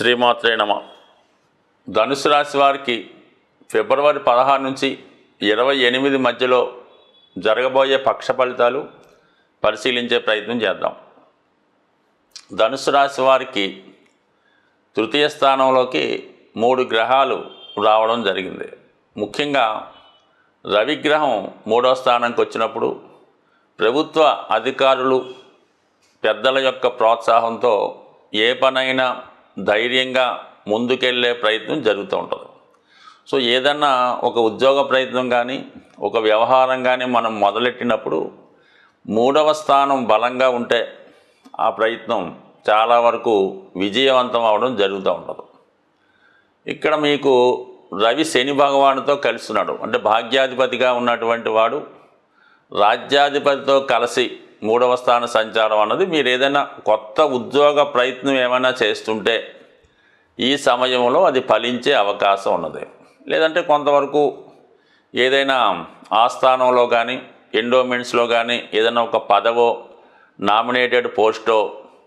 శ్రీమాత్రే నమ. ధనుసు రాశి వారికి ఫిబ్రవరి పదహారు నుంచి ఇరవై ఎనిమిది మధ్యలో జరగబోయే పక్ష ఫలితాలు పరిశీలించే ప్రయత్నం చేద్దాం. ధనుసు రాశి వారికి తృతీయ స్థానంలోకి మూడు గ్రహాలు రావడం జరిగింది. ముఖ్యంగా రవిగ్రహం మూడో స్థానానికి వచ్చినప్పుడు ప్రభుత్వ అధికారులు పెద్దల యొక్క ప్రోత్సాహంతో ఏ పనైనా ధైర్యంగా ముందుకెళ్ళే ప్రయత్నం జరుగుతూ ఉంటుంది. సో ఏదన్నా ఒక ఉద్యోగ ప్రయత్నం కానీ ఒక వ్యవహారం కానీ మనం మొదలెట్టినప్పుడు మూడవ స్థానం బలంగా ఉంటే ఆ ప్రయత్నం చాలా వరకు విజయవంతం అవడం జరుగుతూ ఉంటుంది. ఇక్కడ మీకు రవి శని భగవానుతో కలుస్తున్నాడు అంటే భాగ్యాధిపతిగా ఉన్నటువంటి వాడు రాజ్యాధిపతితో కలిసి మూడవ స్థాన సంచారం అన్నది మీరు ఏదైనా కొత్త ఉద్యోగ ప్రయత్నం ఏమైనా చేస్తుంటే ఈ సమయంలో అది ఫలించే అవకాశం ఉన్నది. లేదంటే కొంతవరకు ఏదైనా ఆస్థానంలో కానీ ఎండోమెంట్స్లో కానీ ఏదైనా ఒక పదవో నామినేటెడ్ పోస్టో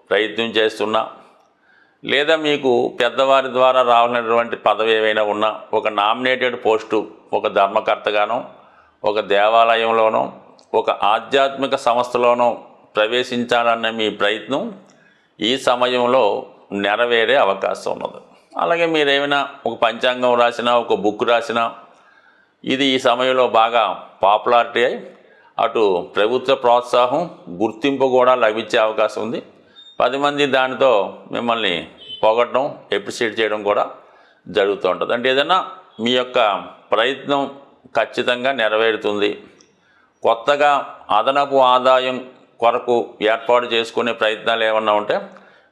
ప్రయత్నం చేస్తున్నా లేదా మీకు పెద్దవారి ద్వారా రావాలనేటువంటి పదవి ఏవైనా ఉన్నా ఒక నామినేటెడ్ పోస్టు ఒక ధర్మకర్తగానో ఒక దేవాలయంలోనో ఒక ఆధ్యాత్మిక సంస్థలోనో ప్రవేశించాలన్న మీ ప్రయత్నం ఈ సమయంలో నెరవేరే అవకాశం ఉన్నది. అలాగే మీరేమైనా ఒక పంచాంగం రాసినా ఒక బుక్ రాసినా ఇది ఈ సమయంలో బాగా పాపులారిటీ అయి అటు ప్రభుత్వ ప్రోత్సాహం గుర్తింపు కూడా లభించే అవకాశం ఉంది. పది మంది దానితో మిమ్మల్ని పొగడడం ఎప్రిషియేట్ చేయడం కూడా జరుగుతూ ఉంటుంది. అంటే ఏదైనా మీ యొక్క ప్రయత్నం ఖచ్చితంగా నెరవేరుతుంది. కొత్తగా అదనపు ఆదాయం కొరకు ఏర్పాటు చేసుకునే ప్రయత్నాలు ఏమన్నా ఉంటే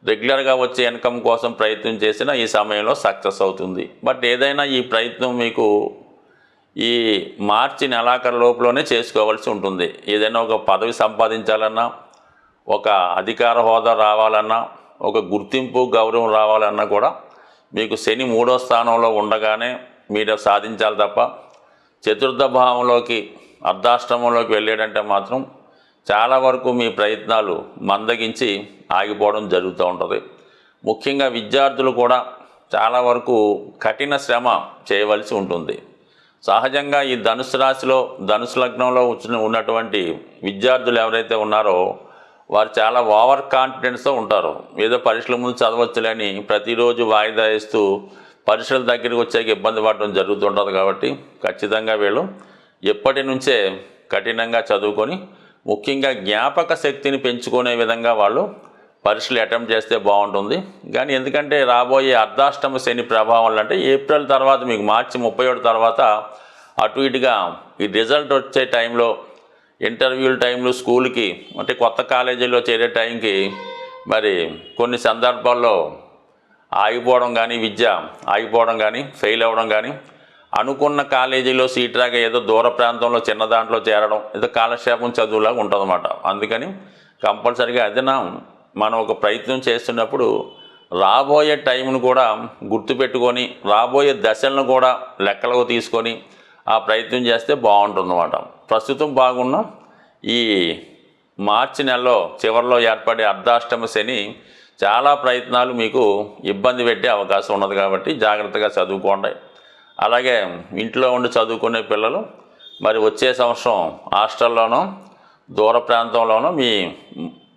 రెగ్యులర్గా వచ్చే ఇన్కమ్ కోసం ప్రయత్నం చేసినా ఈ సమయంలో సక్సెస్ అవుతుంది. బట్ ఏదైనా ఈ ప్రయత్నం మీకు ఈ మార్చి నెలాఖరు లోపులోనే చేసుకోవాల్సి ఉంటుంది. ఏదైనా ఒక పదవి సంపాదించాలన్నా ఒక అధికార హోదా రావాలన్నా ఒక గుర్తింపు గౌరవం రావాలన్నా కూడా మీకు శని మూడో స్థానంలో ఉండగానే మీరు సాధించాలి తప్ప చతుర్థ భావంలోకి అర్ధాష్టమంలోకి వెళ్ళాడంటే మాత్రం చాలా వరకు మీ ప్రయత్నాలు మందగించి ఆగిపోవడం జరుగుతూ ఉంటుంది. ముఖ్యంగా విద్యార్థులు కూడా చాలా వరకు కఠిన శ్రమ చేయవలసి ఉంటుంది. సహజంగా ఈ ధనుసు రాశిలో ధనుసు లగ్నంలో ఉన్నటువంటి విద్యార్థులు ఎవరైతే ఉన్నారో వారు చాలా ఓవర్ కాన్ఫిడెన్స్తో ఉంటారు. ఏదో పరీక్షల ముందు చదవచ్చులేని ప్రతిరోజు వాయిదా వేస్తూ పరీక్షల దగ్గరికి వచ్చాక ఇబ్బంది పడడం జరుగుతుంటుంది కాబట్టి ఖచ్చితంగా వీళ్ళు ఎప్పటి నుంచే కఠినంగా చదువుకొని ముఖ్యంగా జ్ఞాపక శక్తిని పెంచుకునే విధంగా వాళ్ళు పరీక్షలు అటెంప్ట్ చేస్తే బాగుంటుంది. కానీ ఎందుకంటే రాబోయే అర్ధాష్టమ శని ప్రభావం అంటే ఏప్రిల్ తర్వాత మీకు మార్చి ముప్పై ఏడు తర్వాత అటు ఇటుగా ఈ రిజల్ట్ వచ్చే టైంలో ఇంటర్వ్యూల టైంలో స్కూల్కి అంటే కొత్త కాలేజీలో చేరే టైంకి మరి కొన్ని సందర్భాల్లో ఆగిపోవడం కానీ విద్య ఆగిపోవడం కానీ ఫెయిల్ అవ్వడం కానీ అనుకున్న కాలేజీలో సీట్ రాక ఏదో దూర ప్రాంతంలో చిన్న దాంట్లో చేరడం ఏదో కాలక్షేపం చదువులాగా ఉంటుందన్నమాట. అందుకని కంపల్సరిగా అదన మనం ఒక ప్రయత్నం చేస్తున్నప్పుడు రాబోయే టైంను కూడా గుర్తుపెట్టుకొని రాబోయే దశలను కూడా లెక్కలకు తీసుకొని ఆ ప్రయత్నం చేస్తే బాగుంటుందన్నమాట. ప్రస్తుతం బాగున్న ఈ మార్చి నెలలో చివరిలో ఏర్పడే అర్ధాష్టమ శని చాలా ప్రయత్నాలు మీకు ఇబ్బంది పెట్టే అవకాశం ఉన్నది కాబట్టి జాగ్రత్తగా చదువుకోండి. అలాగే ఇంట్లో ఉండి చదువుకునే పిల్లలు మరి వచ్చే సంవత్సరం హాస్టల్లోనో దూర ప్రాంతంలోనో మీ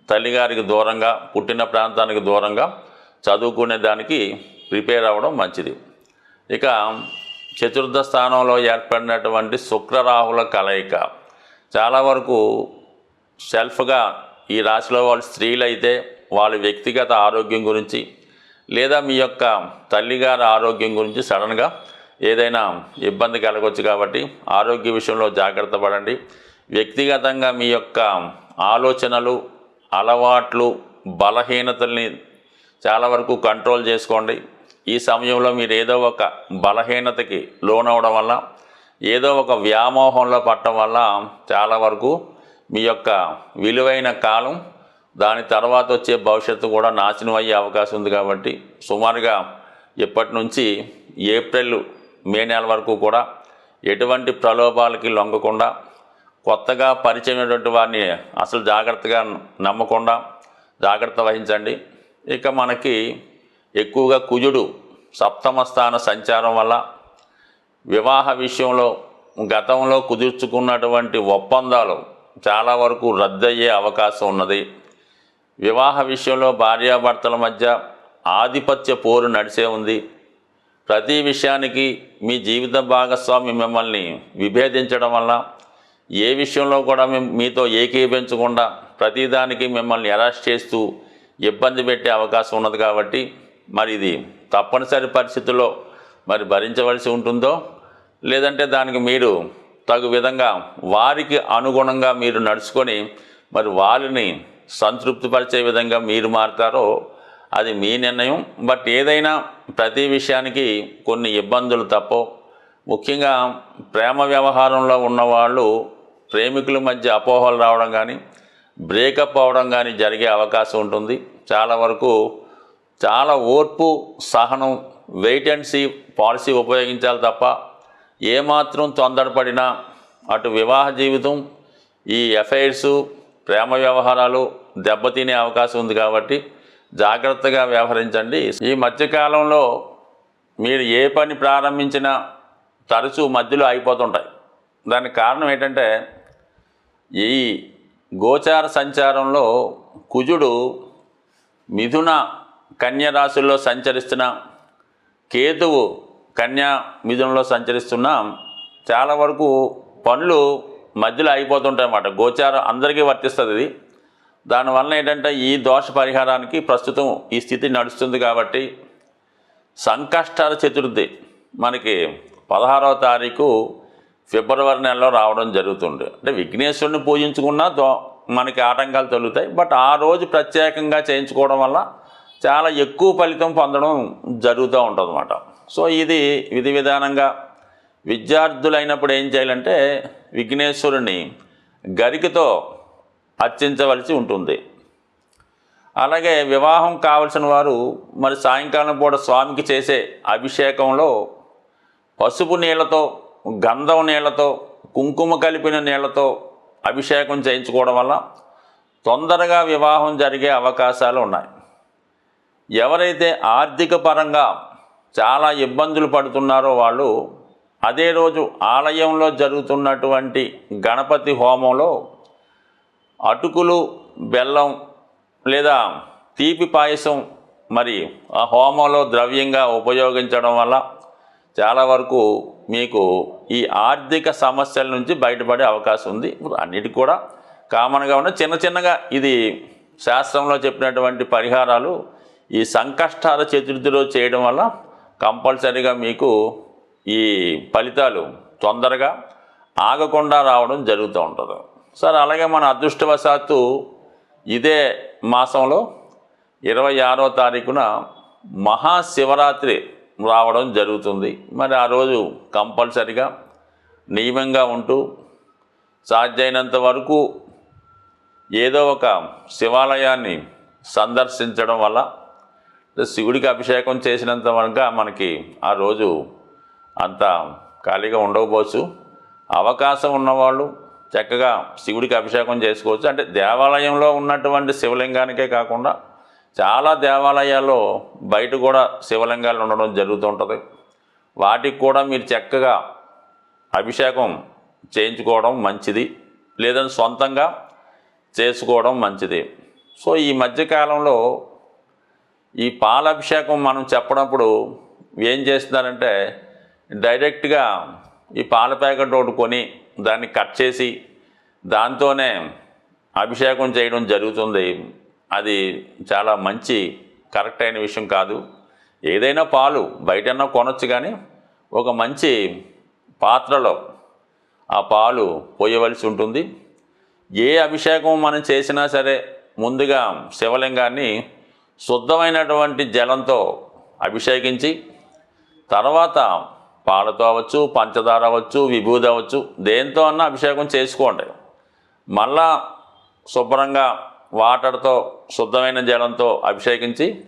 తల్లిగారికి దూరంగా పుట్టిన ప్రాంతానికి దూరంగా చదువుకునే దానికి ప్రిపేర్ అవ్వడం మంచిది. ఇక చతుర్థ స్థానంలో ఏర్పడినటువంటి శుక్రరాహుల కలయిక. చాలా వరకు సెల్ఫ్గా ఈ రాశిలో వాళ్ళు స్త్రీలైతే వాళ్ళ వ్యక్తిగత ఆరోగ్యం గురించి లేదా మీ యొక్క తల్లిగారి ఆరోగ్యం గురించి సడన్గా ఏదైనా ఇబ్బంది కలగవచ్చు కాబట్టి ఆరోగ్య విషయంలో జాగ్రత్త పడండి. వ్యక్తిగతంగా మీ యొక్క ఆలోచనలు అలవాట్లు బలహీనతల్ని చాలా వరకు కంట్రోల్ చేసుకోండి. ఈ సమయంలో మీరు ఏదో ఒక బలహీనతకి లోనవడం వల్ల ఏదో ఒక వ్యామోహంలో పట్టడం వల్ల చాలా వరకు మీ యొక్క విలువైన కాలం దాని తర్వాత వచ్చే భవిష్యత్తు కూడా నాశనం అయ్యే అవకాశం ఉంది కాబట్టి సుమారుగా ఇప్పటి నుంచి ఏప్రిల్ మే నెల వరకు కూడా ఎటువంటి ప్రలోభాలకి లొంగకుండా కొత్తగా పరిచయమైనటువంటి వారిని అసలు జాగ్రత్తగా నమ్మకుండా జాగ్రత్త వహించండి. ఇక మనకి ఎక్కువగా కుజుడు సప్తమ స్థాన సంచారం వల్ల వివాహ విషయంలో గతంలో కుదుర్చుకున్నటువంటి ఒప్పందాలు చాలా వరకు రద్దయ్యే అవకాశం ఉన్నది. వివాహ విషయంలో భార్యాభర్తల మధ్య ఆధిపత్య పోరు నడిచే ఉంది. ప్రతి విషయానికి మీ జీవిత భాగస్వామి మిమ్మల్ని విభేదించడం వల్ల ఏ విషయంలో కూడా మేము మీతో ఏకీభించకుండా ప్రతిదానికి మిమ్మల్ని అరెస్ట్ చేస్తూ ఇబ్బంది పెట్టే అవకాశం ఉన్నది కాబట్టి మరి ఇది తప్పనిసరి పరిస్థితుల్లో మరి భరించవలసి ఉంటుందో లేదంటే దానికి మీరు తగు విధంగా వారికి అనుగుణంగా మీరు నడుచుకొని మరి వారిని సంతృప్తిపరిచే విధంగా మీరు మారుతారో అది మీ నిర్ణయం. బట్ ఏదైనా ప్రతి విషయానికి కొన్ని ఇబ్బందులు తప్పో ముఖ్యంగా ప్రేమ వ్యవహారంలో ఉన్నవాళ్ళు ప్రేమికుల మధ్య అపోహలు రావడం కానీ బ్రేకప్ అవడం కానీ జరిగే అవకాశం ఉంటుంది. చాలా వరకు చాలా ఓర్పు సహనం వెయిట్ అండ్ సీ పాలసీ ఉపయోగించాలి తప్ప ఏమాత్రం తొందరపడినా అటు వివాహ జీవితం ఈ ఎఫైర్సు ప్రేమ వ్యవహారాలు దెబ్బతినే అవకాశం ఉంది కాబట్టి జాగ్రత్తగా వ్యవహరించండి. ఈ మధ్యకాలంలో మీరు ఏ పని ప్రారంభించినా తరచూ మధ్యలో అయిపోతుంటాయి దానికి కారణం ఏంటంటే ఈ గోచార సంచారంలో కుజుడు మిథున కన్య రాశుల్లో సంచరిస్తున్న కేతువు కన్యా మిథునంలో సంచరిస్తున్న చాలా వరకు పనులు మధ్యలో అయిపోతుంటాయి అన్నమాట గోచారం అందరికీ వర్తిస్తుంది ఇది. దానివల్ల ఏంటంటే ఈ దోష పరిహారానికి ప్రస్తుతం ఈ స్థితి నడుస్తుంది కాబట్టి సంకష్టాల చతుర్థి మనకి పదహారవ తారీఖు ఫిబ్రవరి నెలలో రావడం జరుగుతుంది అంటే విఘ్నేశ్వరుని పూజించుకున్నా దో మనకి ఆటంకాలు తొలుగుతాయి. బట్ ఆ రోజు ప్రత్యేకంగా చేయించుకోవడం వల్ల చాలా ఎక్కువ ఫలితం పొందడం జరుగుతూ ఉంటుందన్నమాట. సో ఇది విధి విధానంగా విద్యార్థులైనప్పుడు ఏం చేయాలంటే విఘ్నేశ్వరుని గరికతో అర్చించవలసి ఉంటుంది. అలాగే వివాహం కావలసిన వారు మరి సాయంకాలం పూట స్వామికి చేసే అభిషేకంలో పసుపు నీళ్ళతో గంధం నీళ్ళతో కుంకుమ కలిపిన నీళ్ళతో అభిషేకం చేయించుకోవడం వల్ల తొందరగా వివాహం జరిగే అవకాశాలు ఉన్నాయి. ఎవరైతే ఆర్థిక పరంగా చాలా ఇబ్బందులు పడుతున్నారో వాళ్ళు అదే రోజు ఆలయంలో జరుగుతున్నటువంటి గణపతి హోమంలో అటుకులు బెల్లం లేదా తీపి పాయసం మరి ఆ హోమంలో ద్రవ్యంగా ఉపయోగించడం వల్ల చాలా వరకు మీకు ఈ ఆర్థిక సమస్యల నుంచి బయటపడే అవకాశం ఉంది. అన్నిటి కూడా కామన్గా ఉన్న చిన్న చిన్నగా ఇది శాస్త్రంలో చెప్పినటువంటి పరిహారాలు ఈ సంకష్టాల చతుర్థిలో చేయడం వల్ల కంపల్సరీగా మీకు ఈ ఫలితాలు తొందరగా ఆగకుండా రావడం జరుగుతూ ఉంటుంది. సార్ అలాగే మన అదృష్టవశాత్తు ఇదే మాసంలో ఇరవై ఆరో తారీఖున మహాశివరాత్రి రావడం జరుగుతుంది. మరి ఆ రోజు కంపల్సరిగా నియమంగా ఉంటూ సాధ్యమైనంత వరకు ఏదో ఒక శివాలయాన్ని సందర్శించడం వల్ల శివుడికి అభిషేకం చేసినంత వరకు మనకి ఆ రోజు అంత ఖాళీగా ఉండకపోవచ్చు. అవకాశం ఉన్నవాళ్ళు చక్కగా శివుడికి అభిషేకం చేసుకోవచ్చు. అంటే దేవాలయంలో ఉన్నటువంటి శివలింగానికే కాకుండా చాలా దేవాలయాల్లో బయట కూడా శివలింగాలు ఉండడం జరుగుతూ ఉంటుంది. వాటికి కూడా మీరు చక్కగా అభిషేకం చేయించుకోవడం మంచిది. లేదని సొంతంగా చేసుకోవడం మంచిది. సో ఈ మధ్యకాలంలో ఈ పాలభిషేకం మనం చెప్పినప్పుడు ఏం చేస్తున్నారంటే డైరెక్ట్గా ఈ పాల ప్యాకెట్ ఒకటి కొని దాన్ని కట్ చేసి దాంతోనే అభిషేకం చేయడం జరుగుతుంది. అది చాలా మంచి కరెక్ట్ అయిన విషయం కాదు. ఏదైనా పాలు బయటన్నా కొనొచ్చు కానీ ఒక మంచి పాత్రలో ఆ పాలు పోయవలసి ఉంటుంది. ఏ అభిషేకం మనం చేసినా సరే ముందుగా శివలింగాన్ని శుద్ధమైనటువంటి జలంతో అభిషేకించి తర్వాత పాలతో అవ్వచ్చు పంచదార అవ్వచ్చు విభూది అవ్వచ్చు దేంతో అన్నా అభిషేకం చేసుకోండి. మళ్ళా శుభ్రంగా వాటర్తో శుద్ధమైన జలంతో అభిషేకించి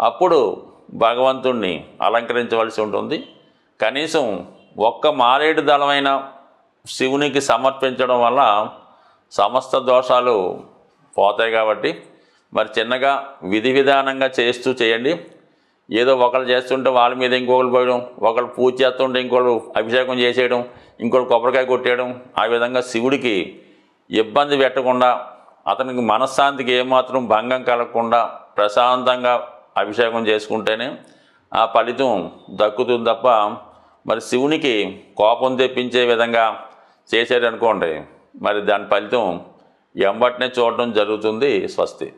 అప్పుడు భగవంతుణ్ణి అలంకరించవలసి ఉంటుంది. కనీసం ఒక్క మారేడు దళమైన శివునికి సమర్పించడం వల్ల సమస్త దోషాలు పోతాయి కాబట్టి మరి చిన్నగా విధి విధానంగా చేస్తూ చేయండి. ఏదో ఒకరు చేస్తుంటే వాళ్ళ మీద ఇంకొకరు పోయడం ఒకరు పూజ చేస్తుంటే ఇంకొకరు అభిషేకం చేసేయడం ఇంకొకరు కొబ్బరికాయ కొట్టేయడం ఆ విధంగా శివుడికి ఇబ్బంది పెట్టకుండా అతనికి మనశ్శాంతికి ఏమాత్రం భంగం కలగకుండా ప్రశాంతంగా అభిషేకం చేసుకుంటేనే ఆ ఫలితం దక్కుతుంది తప్ప మరి శివునికి కోపం తెప్పించే విధంగా చేసాడనుకోండి మరి దాని ఫలితం ఎంబటినే చూడడం జరుగుతుంది స్వస్తి.